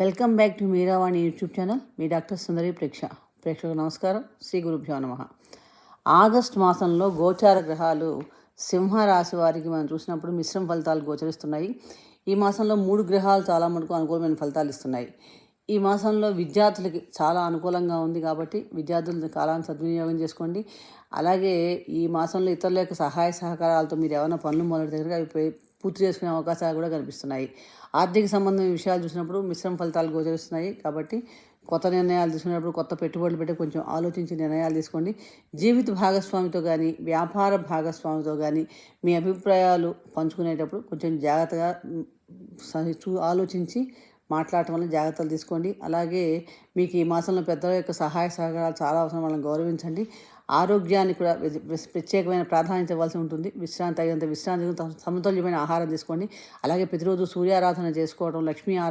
Welcome back to Meeravani YouTube channel. Me doctor Sundari ప్రేక్ష. ప్రేక్షకు నమస్కారం. శ్రీ గురుభ్యో నమ. ఆగస్ట్ మాసంలో గోచార గ్రహాలు సింహరాశి వారికి మనం చూసినప్పుడు మిశ్రమ ఫలితాలు గోచరిస్తున్నాయి. ఈ మాసంలో మూడు గ్రహాలు చాలా మటుకు అనుకూలమైన ఫలితాలు ఇస్తున్నాయి. ఈ మాసంలో విద్యార్థులకి చాలా అనుకూలంగా ఉంది కాబట్టి విద్యార్థుల కాలాన్ని సద్వినియోగం చేసుకోండి. అలాగే ఈ మాసంలో ఇతరుల యొక్క సహాయ సహకారాలతో మీరు ఏమైనా పనులు మొదటి దగ్గర అవి పూర్తి చేసుకునే అవకాశాలు కూడా కనిపిస్తున్నాయి. ఆర్థిక సంబంధమైన విషయాలు చూసినప్పుడు మిశ్రమ ఫలితాలు గోచరిస్తున్నాయి. కాబట్టి కొత్త నిర్ణయాలు తీసుకునేటప్పుడు కొత్త పెట్టుబడులు పెట్టి కొంచెం ఆలోచించి నిర్ణయాలు తీసుకోండి. జీవిత భాగస్వామితో కానీ వ్యాపార భాగస్వామితో కానీ మీ అభిప్రాయాలు పంచుకునేటప్పుడు కొంచెం జాగ్రత్తగా చూ ఆలోచించి మాట్లాడటం వల్ల జాగ్రత్తలు తీసుకోండి. అలాగే మీకు ఈ మాసంలో పెద్దల యొక్క సహాయ సహకారాలు చాలా అవసరం. వాళ్ళని గౌరవించండి. ఆరోగ్యాన్ని కూడా ప్రత్యేకమైన ప్రాధాన్యత ఇవ్వాల్సి ఉంటుంది. విశ్రాంతి తగినంత విశ్రాంతి సమతుల్యమైన ఆహారం తీసుకోండి. అలాగే ప్రతిరోజు సూర్యారాధన చేసుకోవడం లక్ష్మీ ఆరా